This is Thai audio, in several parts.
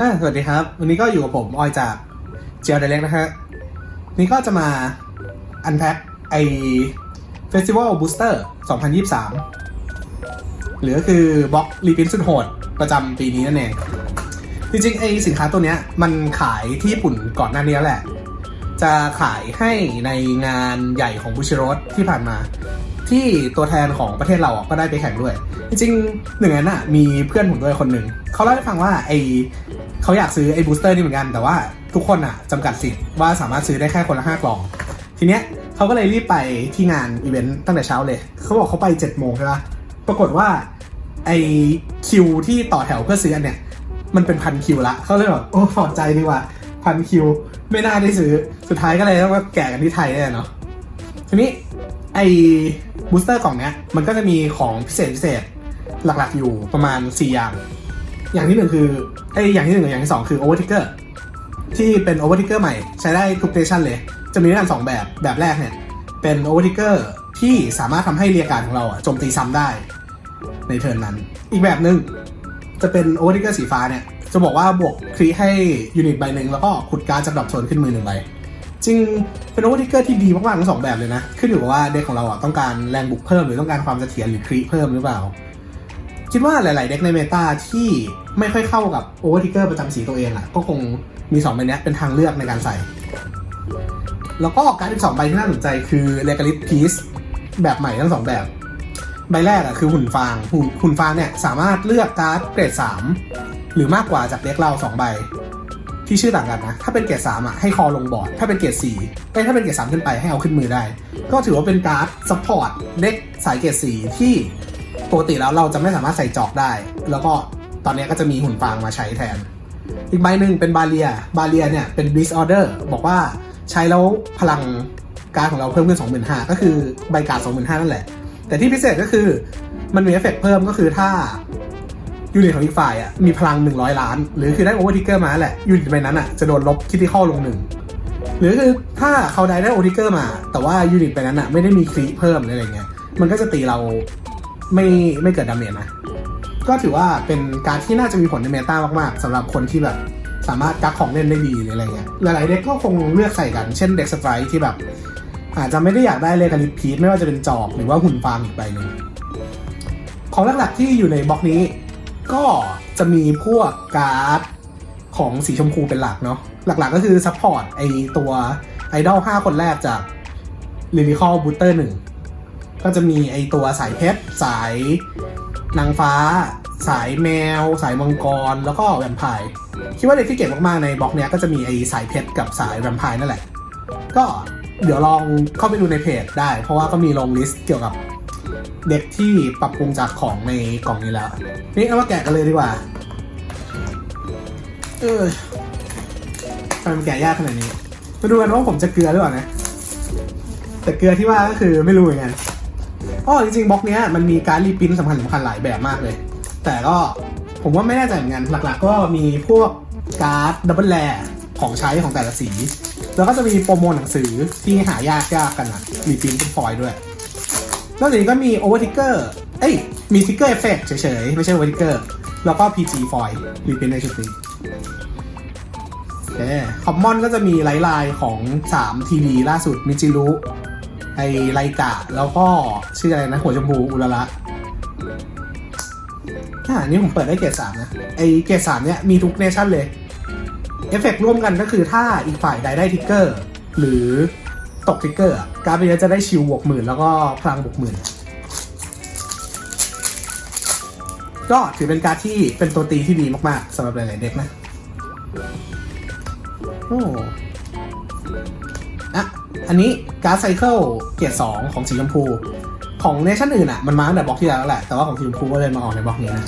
อ่าสวัสดีครับ วันนี้ก็อยู่กับผม ออยจากเจียวเดเล็กนะฮะนี่ก็จะมาอันแพ็คไอเฟสติวัลบูสเตอร์2023 หรือก็คือบล็อกรีพินสุดโหดประจำปีนี้นั่นเอง จริงๆ ไอสินค้าตัวเนี้ยมันขายที่ญี่ปุ่นก่อนหน้านี้แล้วแหละ จะขายให้ในงานใหญ่ของบูชิโรสที่ผ่านมา ที่ตัวแทนของประเทศเราก็ได้ไปแข่งด้วย จริงๆหนึ่งนนั้นอะมีเพื่อนผมด้วยคนหนึ่งเขาเล่าให้ฟังว่าไอเขาอยากซื้อไอ้บูสเตอร์นี่เหมือนกัน แต่ว่าทุกคนอะจำกัดสิทธิ์ว่าสามารถซื้อได้แค่คนละห้ากล่อง ทีเนี้ยเขาก็เลยรีบไปที่งานอีเวนต์ตั้งแต่เช้าเลย เขาบอกเขาไป7จ็ดโมงใช่ปะปรากฏว่าไอคิวที่ต่อแถวเพื่อซื้ออันเนี้ยมันเป็นพันคิวละเขาเลยแบบโอ้ถอดใจดีกว่าพันคิวไม่น่าได้ซื้อ สุดท้ายก็เลยต้องมาแกะกันที่ไทยเนี่เนาะทีนี้ไอ บูสเตอร์กล่องเนี้ยมันก็จะมีของพิเศษพิเศษหลักๆอยู่ประมาณ 4 อย่าง อย่างที่หนึ่งคือไออย่างที่หนึ่งกับอย่างที่สองคือโอเวอร์ทิกเกอร์ที่เป็นโอเวอร์ทิกเกอร์ใหม่ใช้ได้ทุกเทชันเลย จะมีด้วยกันสองแบบแบบแรกเนี่ย เป็นโอเวอร์ทิกเกอร์ที่สามารถทำให้เรียกการของเราอะโจมตีซ้ำได้ในเทิร์นนั้น อีกแบบหนึ่งจะเป็นโอเวอร์ทิกเกอร์สีฟ้าเนี่ย จะบอกว่าบวกครีให้ยูนิตใบหนึ่งแล้วก็ขุดการ์ดจากดรอปโซนขึ้นมือหนึ่งใบ จริงเป็นโอเวอร์ทิกเกอร์ที่ดีมากๆทั้งสองแบบเลยนะ ขึ้นอยู่กับว่าเด็กของเราอะต้องการแรงบุกเพิ่มหรือต้องการความเสถียรหรือครีเพิ่มหรือเปล่า คิดว่าหลาย ๆ เด็กในเมตาที่ไม่ค่อยเข้ากับโอเวอร์ทิกเกอร์ประจำสีตัวเองอะก็คงมี2ใบนี้เป็นทางเลือกในการใส่ แล้วก็การ์ดอีกสองใบที่น่าสนใจคือเลกาลิสพีซแบบใหม่ทั้งสองแบบ ใบแรกอะคือหุ่นฟาง หุ่นหุ่นฟางเนี่ยสามารถเลือกการ์ดเกรด3หรือมากกว่าจากเด็กเราสองใบ ที่ชื่อต่างกันนะ ถ้าเป็นเกรดสามอะให้คอลงบอร์ด ถ้าเป็นเกรดสี่ไอ้ถ้าเป็นเกรดสามขึ้นไปให้เอาขึ้นมือได้ ก็ถือว่าเป็นการ์ดซัพพอร์ตเด็กสายเกรดสี่ที่ปกติแล้วเราจะไม่สามารถใส่จอกได้ แล้วก็ตอนนี้ก็จะมีหุ่นฟางมาใช้แทน อีกใบหนึ่งเป็นบาเลีย บาเลียเนี่ยเป็น b l i s Order บอกว่าใช้แล้วพลังการของเราเพิ่มขึ้น 25,000ก็คือใบการ์ด25,000นั่นแหละ แต่ที่พิเศษก็คือมันมีเอฟเฟกต์เพิ่มก็คือถ้า ยูนิตของอีกฝ่ายอะมีพลัง 100 ล้าน หรือคือได้โอเวอร์ทิกเกอร์มาแหละยูนิตใบนั้นอะจะโดนลบคิดที่ข้อลงหนึ่งหรือคือถ้าเขาได้ได้โอเวอร์ทิกเกอร์มา แต่ว่ายูนิตใบนั้นอะไม่ได้มีคลีเพิ่มอะไรเงี้ยมันก็จะตีเราไม่ไม่เกิดดาเมจนะก็ถือว่าเป็นการที่น่าจะมีผลในเมตามากๆสำหรับคนที่แบบสามารถกักของเล่นได้ดีหรืออะไรเงี้ยหลายๆเด็กก็คงเลือกใส่กัน เช่นเด็กสไตร์ที่แบบ อาจจะไม่ได้อยากได้เลกาลิปพีทไม่ว่าจะเป็นจอบหรือว่าหุ่นฟางอีกใบหนึ่งของหลักๆที่อยู่ในบล็อกนี้ ก็จะมีพวกการ์ดของสีชมพูเป็นหลักเนาะหลักๆก็คือซัพพอร์ตไอตัวไอดอล5คนแรกจากลิลิคอลบูเตอร์หนึ่งก็จะมีไอตัวสายเพชรสายนางฟ้า สายแมว สายมังกร แล้วก็แวมไพร์คิดว่าเด็กที่เก่งมากๆในบล็อกเนี้ยก็จะมีไอสายเพชรกับสายแวมไพร์นั่นแหละ ก็เดี๋ยวลองเข้าไปดูในเพจได้ เพราะว่าก็มีลงลิสต์เกี่ยวกับ เด็กที่ปรับปรุงจากของในกล่องนี้แล้ว นี่เอามาแกะกันเลยดีกว่า เออทำไมมันแกะยากขนาดนี้มาดูกันว่าผมจะเกลือหรือเปล่านะ แต่เกลือที่ว่าก็คือไม่รู้เหมือนกันอ๋อจริงๆบล็อกเนี้ยมันมีการรีปรินท์สำคัญสำคัญหลายแบบมากเลย แต่ก็ผมว่าไม่แน่ใจเหมือนกัน หลักๆ ก็มีพวกการ์ดดับเบิลแลของใช้ของแต่ละสี แล้วก็จะมีโปรโมทหนังสือที่หายากยากกันนะรีปรินท์เป็นฟอยล์ด้วย นอกจากนี้ก็มีโอเวอร์ทิกเกอร์เอ้ย มีทิกเกอร์เอฟเฟกเฉยๆ ไม่ใช่โอเวอร์ทิกเกอร์ แล้วก็ PG ฟอยล์รีเป็นในชุดนี้โอเคคอมมอนก็จะมีไลท์ไลน์ของ 3 ทีวีล่าสุดมิจิรุไอไลกะ แล้วก็ชื่ออะไรนะ หัวชมพูอุระละอ่านี่ผมเปิดได้เกรดสามนะ ไอเกรดสามเนี่ยมีทุกเนชั่นเลย เอฟเฟกร่วมกันก็คือถ้าอีกฝ่ายใดได้ทิกเกอร์ หรือ ตกทิกเกอร์การ์ดใบนี้จะได้ชิลบวกหมื่นแล้วก็พลังบวกหมื่นก็ถือเป็นการ์ดที่เป็นตัวตีที่ดีมากๆสำหรับหลายๆเด็กนะโอ้อะอันนี้การ์ดไซเคิลเกียร์สองของสีชมพู ของเนชั่นอื่นอะมันมาตั้งแต่บล็อกที่แล้วแหละ แต่ว่าของสีชมพูก็เลยมาออกในบล็อกนี้นะ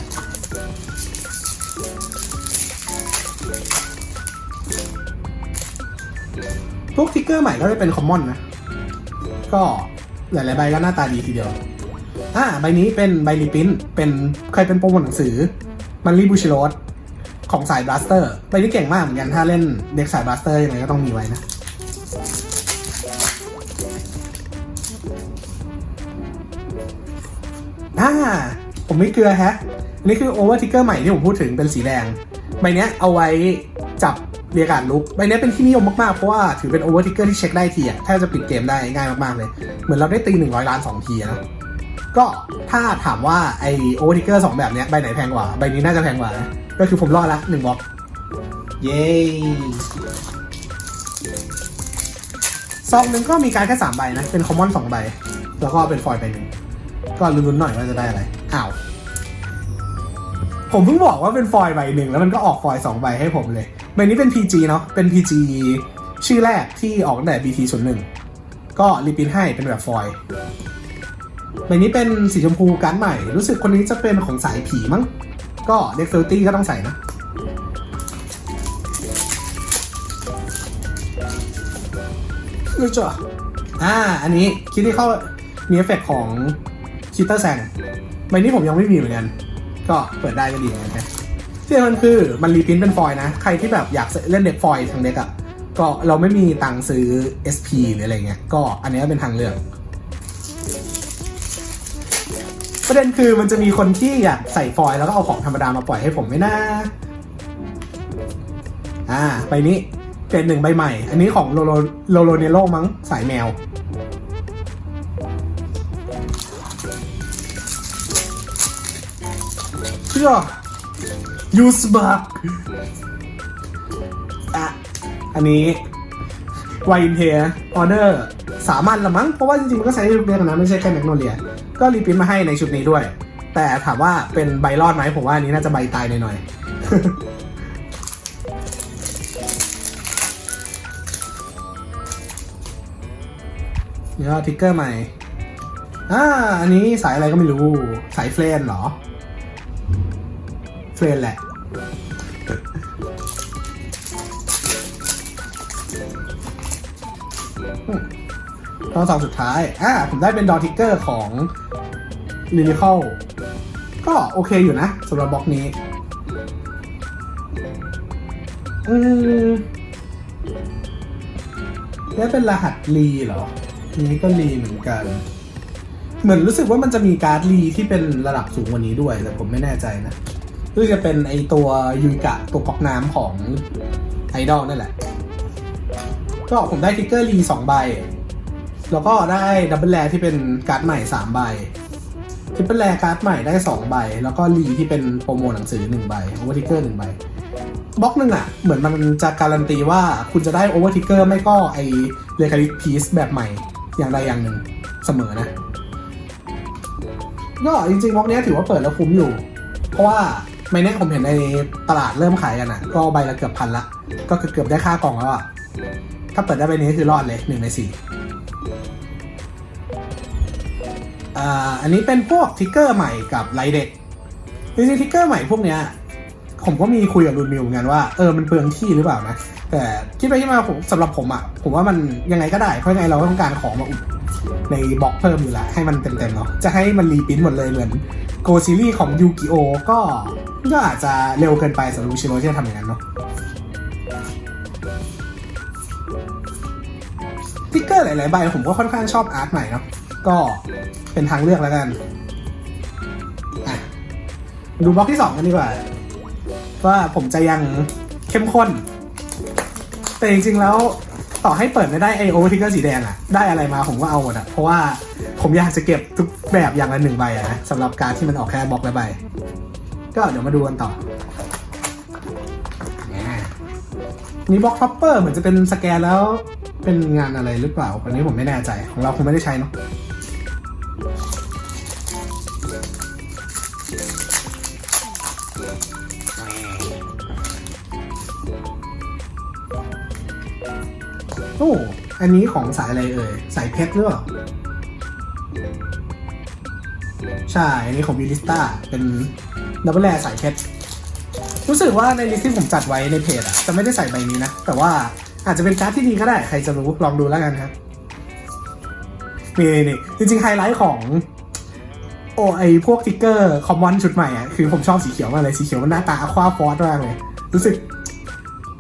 วกทิกเกอร์ใหม่ก็จะเป็นคอมมอนนะ ก็หลายๆใบก็หน้าตาดีทีเดียว อ่าใบนี้เป็นใบรีพินเป็นเคยเป็นโปรโมทหนังสือ มันรีบูชิโรสของสายบลัสเตอร์ใบนี้เก่งมากเหมือนกันถ้าเล่นเด็กสายบลัสเตอร์ยังไงก็ต้องมีไว้นะอ่าผมไม่เกลือแฮะอันนี้คือโอเวอร์ทิกเกอร์ใหม่ที่ผมพูดถึงเป็นสีแดง ใบเนี้ยเอาไว้จับ เรียกการลุกใบนี้เป็นที่นิยมมากๆ เพราะว่าถือเป็นโอเวอร์ทิกเกอร์ที่เช็คได้ทีอะแทบจะปิดเกมได้ง่ายมากๆเลย เหมือนเราได้ตีหนึ่งร้อยล้านสองทีนะก็ถ้าถามว่าไอโอเวอร์ทิกเกอร์สองแบบเนี้ยใบไหนแพงกว่า ใบนี้น่าจะแพงกว่านะก็คือผมรอดละหนึ่งบล็อก เย้ซองหนึ่งก็มีการแค่สามใบนะ เป็นคอมมอนสองใบ แล้วก็เป็นฟอยล์ใบหนึ่งก็ลุ้นๆหน่อยว่าจะได้อะไรอ้าวผมเพิ่งบอกว่าเป็นฟอยล์ใบหนึ่งแล้วมันก็ออกฟอยล์สองใบให้ผมเลย ใบนี้เป็น PG เนาะเป็น PG ชื่อแรกที่ออกตั้งแต่ BT 0 1ก็รีพินให้เป็นแบบฟอยล์ใบนี้เป็นสีชมพูการ์ดใหม่ รู้สึกคนนี้จะเป็นของสายผีมั้ง ก็เด็กเฟลตี้ก็ต้องใส่นะรู้จักอ่า อันนี้คิดที่เข้ามีเอฟเฟกต์ของคิตเตอร์แซงใบนี้ผมยังไม่มีเหมือนกัน ก็เปิดได้ก็ดีเหมือนกัน ที่สำคัญคือมันรีพินเป็นฟอยล์นะ ใครที่แบบอยากเล่นเด็กฟอยล์ทางเด็กอะก็เราไม่มีตังค์ซื้อ SP หรืออะไรเงี้ย ก็อันนี้เป็นทางเลือก ประเด็นคือมันจะมีคนที่อยากใส่ฟอยล์แล้วก็เอาของธรรมดามาปล่อยให้ผมไม่น่าอ่าใบนี้เป็นหนึ่งใบใหม่ อันนี้ของโลโลโลโลเนโลมั้งสายแมว เชื่อ ยูสบักอะ อันนี้วายอินเทียออเดอร์สามัญละมั้ง เพราะว่าจริงๆ มันก็ใช้เรียกนะ ไม่ใช่แค่แมกโนเลีย ก็รีพิมพ์มาให้ในชุดนี้ด้วย แต่ถามว่าเป็นใบรอดไหมผมว่าอันนี้น่าจะใบตายหน่อยๆนี่ก็ทิกเกอร์ใหม่ อ่า อันนี้สายอะไรก็ไม่รู้ สายเฟรนเหรอ ฟรนแหละ ตอนสองสุดท้าย อ่า ผมได้เป็นดอทิกเกอร์ของลิลิคอลก็โอเคอยู่นะสำหรับบล็อกนี้ อืมแล้วเป็นรหัสลีเหรอ นี้ก็ลีเหมือนกัน เหมือนรู้สึกว่ามันจะมีการ์ดลีที่เป็นระดับสูงกว่านี้ด้วย แต่ผมไม่แน่ใจนะ รู้จะเป็นไอตัวยูกะตัวก๊อกน้ำของไอดอลนั่นแหละ ก็ผมได้ทิกเกอร์ลีสองใบ แล้วก็ได้ดับเบิลแรที่เป็นการ์ดใหม่สามใบทิปเปิลแรการ์ดใหม่ได้สองใบ แล้วก็ลีที่เป็นโปรโมหนังสือหนึ่งใบโอเวอร์ทิกเกอร์หนึ่งใบบล็อกหนึ่งอะ เหมือนมันจะการันตีว่าคุณจะได้โอเวอร์ทิกเกอร์ไม่ก็ไอเรคาริพีซแบบใหม่อย่างใดอย่างหนึ่งเสมอนะก็จริงๆบล็อกนี้ถือว่าเปิดแล้วคุ้มอยู่ เพราะว่า ไม่แน่ผมเห็นในตลาดเริ่มขายกันอะ ก็ใบละเกือบพันละ ก็เกือบได้ค่ากล่องแล้วอะ ถ้าเปิดได้ใบนี้คือรอดเลยหนึ่งในสี่อ่าอันนี้เป็นพวกทิกเกอร์ใหม่กับไลเด็กจริงๆทิกเกอร์ใหม่พวกเนี้ยผมก็มีคุยกับรุนมิวเหมือนกันว่าเออมันเปลืองที่หรือเปล่านะ แต่คิดไปคิดมาผมสำหรับผมอะ่ะ ผมว่ามันยังไงก็ได้เพราะยังไงเราก็ต้องการของมาอุดในบล็อกเพิ่มอยู่ล้วให้มันเต็มๆเนาะจะให้มันรีพิ้นหมดเลยเหมือนโกซีรีของยูกิโอก็ ก็อาจจะเร็วเกินไปสำหรับชิโร่ที่จะทำอย่างนั้นเนาะทิกเกอร์หลายๆใบผมก็ค่อนข้างชอบอาร์ตใหม่เนาะก็เป็นทางเลือกแล้วกันอะดูบล็อกที่สองกันดีกว่า ว่าผมจะยังเข้มข้น แต่จริงๆแล้วต่อให้เปิดไม่ได้ไอโอทิกเกอร์สีแดงอะได้อะไรมาผมก็เอาหมดอะเพราะว่าผมอยากจะเก็บทุกแบบอย่างละหนึ่งใบอะนะสำหรับการที่มันออกแค่บล็อกละใบ ก็เดี๋ยวมาดูกันต่อนี่บล็อกท็อปเปอร์เหมือนจะเป็นสแกนแล้วเป็นงานอะไรหรือเปล่า อันนี้ผมไม่แน่ใจของเราคงไม่ได้ใช้เนาะโอ้ อันนี้ของสายอะไรเอ่ย สายเพชรหรือเปล่า ใช่ อันนี้ของวิลิสตาเป็นดับเบิลแรสายเพชร รู้สึกว่าในลิสต์ที่ผมจัดไว้ในเพจอะจะไม่ได้ใส่ใบนี้นะ แต่ว่าอาจจะเป็นการ์ดที่ดีก็ได้ ใครจะรู้ ลองดูแล้วกันครับ นี่นี่จริงๆ ไฮไลท์ของ โอไอพวกทิกเกอร์คอมมอนชุดใหม่อะคือผมชอบสีเขียวมากเลย สีเขียวมันหน้าตาอควาฟอร์ดมากเลย รู้สึก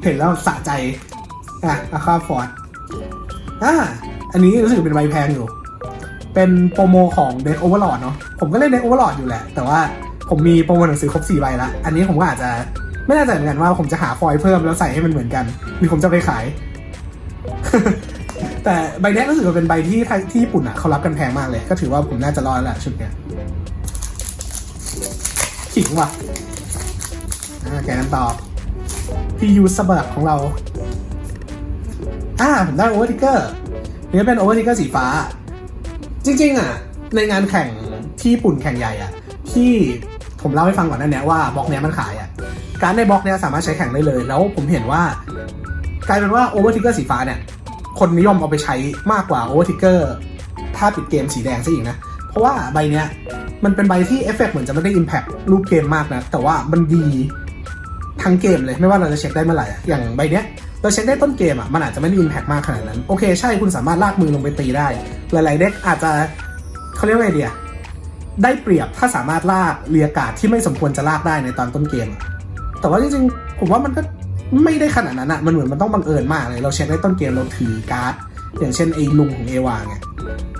เห็นแล้วสะใจ อะอควาฟอร์ดอ่าอันนี้รู้สึกเป็นใบแพงอยู่ เป็นโปรโมของเด็กโอเวอร์ลอดเนาะผมก็เล่นเด็กโอเวอร์ลอดอยู่แหละ แต่ว่าผมมีโปรโมหนังสือครบ4ใบละอันนี้ผมก็อาจจะไม่แน่ใจเหมือนกันว่าผมจะหาฟอยล์เพิ่มแล้วใส่ให้มันเหมือนกันหรือผมจะไปขาย แต่ใบนี้รู้สึกว่าเป็นใบที่ที่ญี่ปุ่นอะเขารับกันแพงมากเลย ก็ถือว่าผมน่าจะรอดแล้วแหละชุดเนี้ยขิงว่ะแกะกันต่อพี่ยูสเบิร์กของเรา อ่าผมได้โอเวอร์ทิกเกอร์นี่เป็นโอเวอร์ทิกเกอร์สีฟ้า จริงๆอะในงานแข่งที่ญี่ปุ่นแข่งใหญ่อะที่ผมเล่าให้ฟังก่อนนั่นเนี้ยว่าบล็อกเนี้ยมันขายอะการในบล็อกเนี้ยสามารถใช้แข่งได้เลย แล้วผมเห็นว่ากลายเป็นว่าโอเวอร์ทิกเกอร์สีฟ้าเนี่ยคนนิยมเอาไปใช้มากกว่าโอเวอร์ทิกเกอร์ถ้าปิดเกมสีแดงซะอีกนะ เพราะว่าใบเนี้ยมันเป็นใบที่เอฟเฟกต์เหมือนจะไม่ได้อิมแพ t รูปเกมมากนะ แต่ว่ามันดีทั้งเกมเลยไม่ว่าเราจะเช็คได้เมื่อไหร่อะอย่างใบเนี้ย เราเช็คได้ต้นเกมอะมันอาจจะไม่ได้อิมแพ t มากขนาดนั้น โอเคใช่คุณสามารถลากมือลงไปตีได้ หลายๆเด็กอาจจะเขาเรียกว่าไงเดียได้เปรียบถ้าสามารถลากเรียกาศที่ไม่สมควรจะลากได้ในตอนต้นเกม แต่ว่าจริงๆผมว่ามันก็ไม่ได้ขนาดนั้นอะมันเหมือนมันต้องบังเอิญมากเลย เราเช็คได้ต้นเกมเราถือการ์ดอย่างเช่นไอ้ลุงของเอวาไง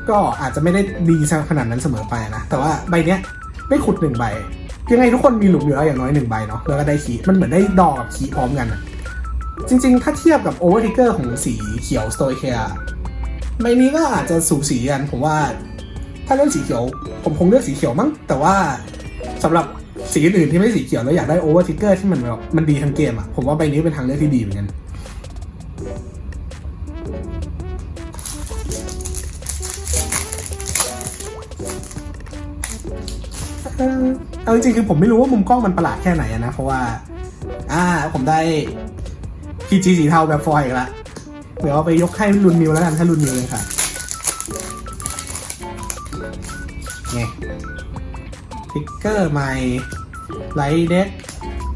ก็อาจจะไม่ได้ดีขนาดนั้นเสมอไปนะ แต่ว่าใบเนี้ยได้ขุดหนึ่งใบ ยังไงทุกคนมีหลุมอยู่แล้วอย่างน้อยหนึ่งใบเนาะแล้วก็ได้ขีมันเหมือนได้ดอกกับขีพร้อมกันอะ จริงๆ ถ้าเทียบกับโอเวอร์ทิกเกอร์ของสีเขียวสโตเคียใบนี้ก็อาจจะสูสีกันผมว่า ถ้าเลือกสีเขียว ผมคงเลือกสีเขียวมั้ง แต่ว่าสำหรับสีอื่นที่ไม่สีเขียวแล้วอยากได้โอเวอร์ทิกเกอร์ที่มันแบบมันดีทั้งเกมอะผมว่าใบนี้เป็นทางเลือกที่ดีเหมือนกันเอาจริงๆคือผมไม่รู้ว่ามุมกล้องมันประหลาดแค่ไหนนะ เพราะว่า อ่าผมได้ PG สีเทาแบบฟอยล์อีกละเดี๋ยวเอาไปยกให้รุนมิวแล้วกันถ้ารุนมิวเลยค่ะไงพิกเกอร์ใหม่ไลท์เด็ก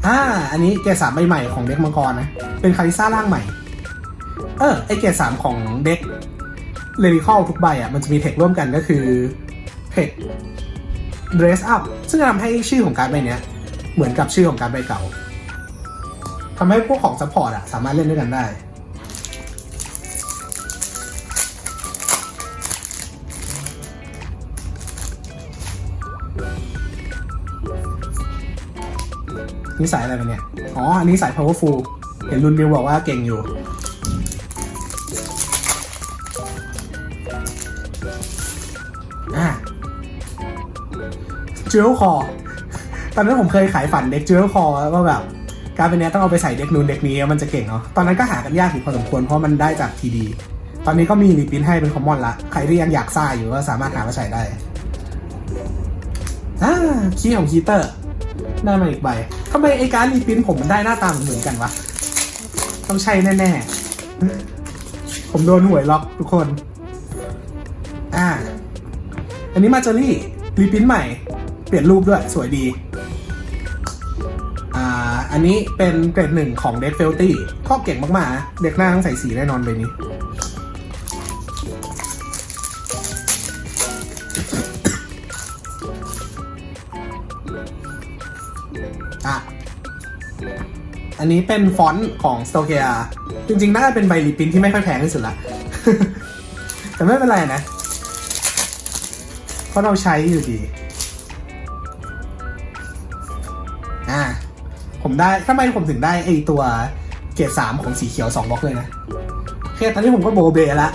อ่าอันนี้เกรดสามใบใหม่ของเด็กมังกรนะ เป็นคาริซ่าร่างใหม่ เออไอเกรดสามของเด็กเรดิคอลทุกใบอะมันจะมีเทคร่วมกันก็คือเทค dress up ซึ่งทำให้ชื่อของการดใบเนี้ยเหมือนกับชื่อของการดใบเก่า ทำให้พวกของ support อะสามารถเล่นด้วยกันได้ นี่สายอะไรไปเนี่ย อ๋อ อันนี้สาย powerful เห็นรุนมิวบอกว่าเก่งอยู่ อะจูเอลคอตอนนั้นผมเคยขายฝันเด็กจูเอลคอว่าแบบ การเป็นเนี้ยต้องเอาไปใส่เด็กนู้นเด็กนี้มันจะเก่งเนาะตอนนั้นก็หากันยากอยู่พอสมควรเพราะมันได้จากทีดีตอนนี้ก็มีรีพินให้เป็นคอมมอนละใครที่ยังอยากซ่าอยู่ก็สามารถหามาใช้ได้อ่าคีย์ของคีเตอร์ได้มาอีกใบทำไมไอการรีพินผมมันได้หน้าตาเหมือนกันวะต้องใช่แน่ๆ ผมโดนหวยล็อกทุกคน อ่า อันนี้มาเจอรี่รีพินใหม่ เปลี่ยนรูปด้วยสวยดี อันนี้เป็นเกรดหนึ่งของเด็กเฟลตี้ก็เก่งมากๆนะเด็กหน้าต้องใส่สีแน่นอนใบนี้ อะ อันนี้เป็นฟอนต์ของ s t o k e a จริงๆ น่าจะเป็นใบรีพินที่ไม่ค่อยแพงที่สุดละ แต่ไม่เป็นไรนะ เพราะเราใช้อยู่ดี อ่า ผมได้ทำไมผมถึงได้ไอตัวเกรดสามของสีเขียวสองบล็อกเลยนะโอเคตอนนี้ผมก็โบเบละ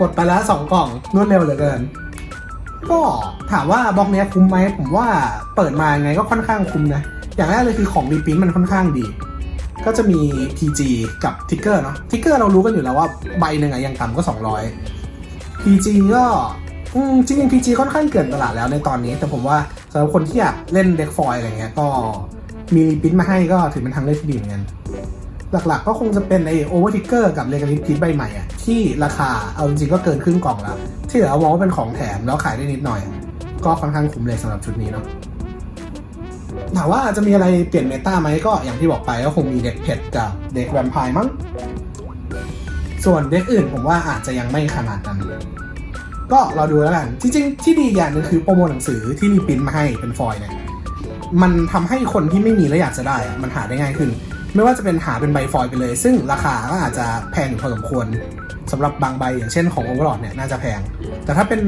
กดไปแล้วสองกล่องรวดเร็วเหลือเกิน ก็ถามว่าบล็อกเนี้ยคุ้มไหมผมว่าเปิดมาไงก็ค่อนข้างคุ้มนะ อย่างแรกเลยคือของรีพิ้นมันค่อนข้างดี ก็จะมี PG กับทิกเกอร์เนาะทิกเกอร์เรารู้กันอยู่แล้วว่าใบหนึ่งอะยังต่ำก็ 200 PG ก็อืมจริงๆ PG ค่อนข้างเกินตลาดแล้วในตอนนี้ แต่ผมว่าสำหรับคนที่อยากเล่นเด็กฟอยอะไรเงี้ยก็ มีรีพินมาให้ก็ถือเป็นทางเลือกที่ดีเหมือนกัน หลักๆก็คงจะเป็นไอโอเวอร์ทิกเกอร์กับเลกาลิพิทใบใหม่อะที่ราคาเอาจริงๆก็เกินครึ่งกล่องแล้ว ที่เหลือมองว่าเป็นของแถมแล้วขายได้นิดหน่อย ก็ค่อนข้างคุ้มเลยสำหรับชุดนี้เนาะถามว่าจะมีอะไรเปลี่ยนเมตาไหมก็อย่างที่บอกไปก็คงมีเด็กเผ็ดกับเด็กแวมไพร์มั้ง ส่วนเด็กอื่นผมว่าอาจจะยังไม่ขนาดนั้น ก็เราดูแล้วกัน จริงๆ ที่ดีอย่างหนึงคือโปรโมทหนังสือที่รีปรินท์มาให้เป็นฟอยล์เนี่ย มันทำให้คนที่ไม่มีแล้วอยากจะได้มันหาได้ง่ายขึ้น ไม่ว่าจะเป็นหาเป็นใบฟอยล์ไปเลย ซึ่งราคาก็อาจจะแพงอยู่พอสมควรสำหรับบางใบอย่างเช่นของโอเวอร์ลอดเนี่ยน่าจะแพง แต่ถ้าเป็น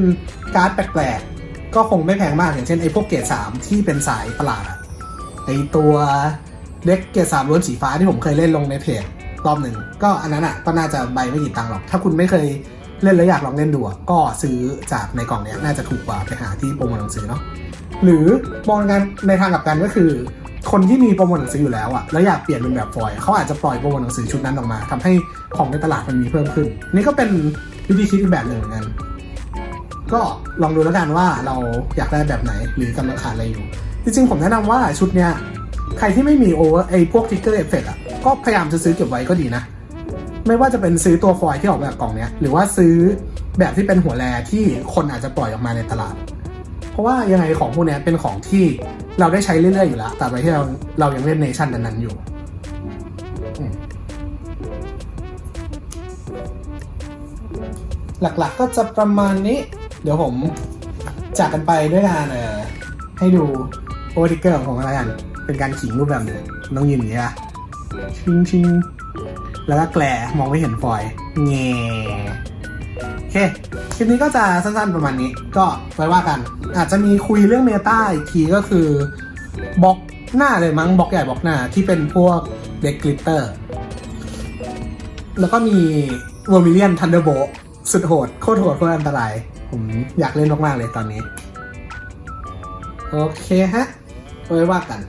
การ์ดแปลกๆ ก็คงไม่แพงมากอย่างเช่นไอ้พวกเกรดสามที่เป็นสายประหลาดไอ้ตัวเด็กเกร์สามล้วนสีฟ้าที่ผมเคยเล่นลงในเพจรอบหนึ่งก็อันนั้นอะก็น่าจะใบไม่กี่ตังค์หรอก ถ้าคุณไม่เคย เล่นแล้วอยากลองเล่นดูก็ซื้อจากในกล่องเนี้ยน่าจะถูกกว่าไปหาที่โปรโมทหนังสือเนาะหรือมองกันในทางกลับกันก็คือ คนที่มีโปรโมทหนังสืออยู่แล้วอะแล้วอยากเปลี่ยนเป็นแบบฟอยเขาอาจจะปล่อยโปรโมทหนังสือชุดนั้นออกมาทำให้ของในตลาดมันมีเพิ่มขึ้น นี่ก็เป็นวิธีคิดอีกแบบหนึ่งเหมือนกันก็ลองดูแล้วกันว่าเราอยากได้แบบไหนหรือกำลังขาดอะไรอยู่ จริงๆ ผมแนะนำว่าชุดเนี้ยใครที่ไม่มีโอเวอร์ไอพวกทิกเกอร์เอฟเฟกอะก็พยายามจะซื้อเก็บไว้ก็ดีนะ ไม่ว่าจะเป็นซื้อตัวฟอยที่ออกมาจากกล่องเนี้ยหรือว่าซื้อแบบที่เป็นหัวแรที่คนอาจจะปล่อยออกมาในตลาด เพราะว่ายังไงของพวกเนี้ยเป็นของที่เราได้ใช้เรื่อยๆอยู่แล้วแต่ไปที่เราเรายังเล่นเนชั่นนั้นๆอยู่หลักๆก็จะประมาณนี้ เดี๋ยวผมจากกันไปด้วยการเอ่อให้ดูโอเวอร์ทิกเกอร์ของอะไรกัน เป็นการขิงรูปแบบหนึ่งต้องยืนอย่างนี้อะชิงชิง แล้วก็แกลมองไม่เห็นฟอยล์แง่โอเค คลิปนี้ก็จะสั้นๆประมาณนี้ ก็ไว้ว่ากัน อาจจะมีคุยเรื่องเมตาอีกทีก็คือบล็อกหน้าเลยมั้งบล็อกใหญ่บล็อกหน้าที่เป็นพวกเด็กกลิตเตอร์ แล้วก็มีเวอร์มิเลียนทันเดอร์โบสุดโหด โคตรโหด โคตรอันตราย ผมอยากเล่นมาก ๆ เลยตอนนี้ โอเคฮะไว้ว่ากัน